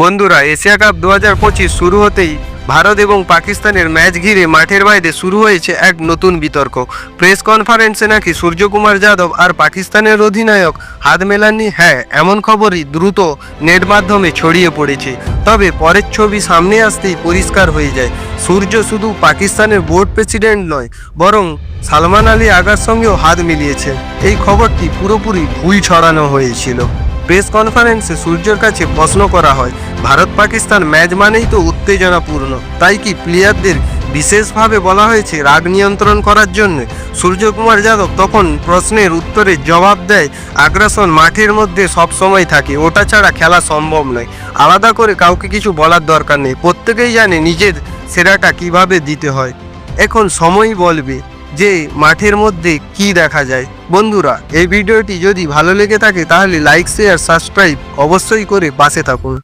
বন্ধুরা, Asia cup দু হাজার পঁচিশ শুরু হতেই ভারত এবং পাকিস্তানের ম্যাচ ঘিরে মাঠের বাইরে শুরু হয়েছে এক নতুন বিতর্ক। প্রেস কনফারেন্সে নাকি সূর্যকুমার যাদব আর পাকিস্তানের অধিনায়ক হাত মেলাননি হ্যাঁ এমন খবরই দ্রুত নেট মাধ্যমে ছড়িয়ে পড়েছে। তবে পরের ছবি সামনে আসতেই পরিষ্কার হয়ে যায়, সূর্য শুধু পাকিস্তানের বোর্ড প্রেসিডেন্ট নয়, বরং সালমান আলী আগার সঙ্গেও হাত মিলিয়েছে এই খবরটি পুরোপুরি ভুল ছড়ানো হয়েছিল। প্রেস কনফারেন্সে সূর্যের কাছে প্রশ্ন করা হয় ভারত পাকিস্তান ম্যাচ মানেই তো উত্তেজনাপূর্ণ। তাই কি প্লেয়ারদের বিশেষভাবে বলা হয়েছে রাগ নিয়ন্ত্রণ করার জন্য? সূর্যকুমার যাদব তখন প্রশ্নের উত্তরে জবাব দেয়, আগ্রাসন মাঠের মধ্যে সব সময় থাকে, ওটা ছাড়া খেলা সম্ভব নয়। আলাদা করে কাউকে কিছু বলার দরকার নেই। প্রত্যেকেই জানে নিজের সেরাটা কীভাবে দিতে হয়। এখন সময় বলবে যে মাঠের মধ্যে কি দেখা যায়। বন্ধুরা, এই ভিডিওটি যদি ভালো লেগে থাকে তাহলে লাইক শেয়ার সাবস্ক্রাইব অবশ্যই করে পাশে থাকুন।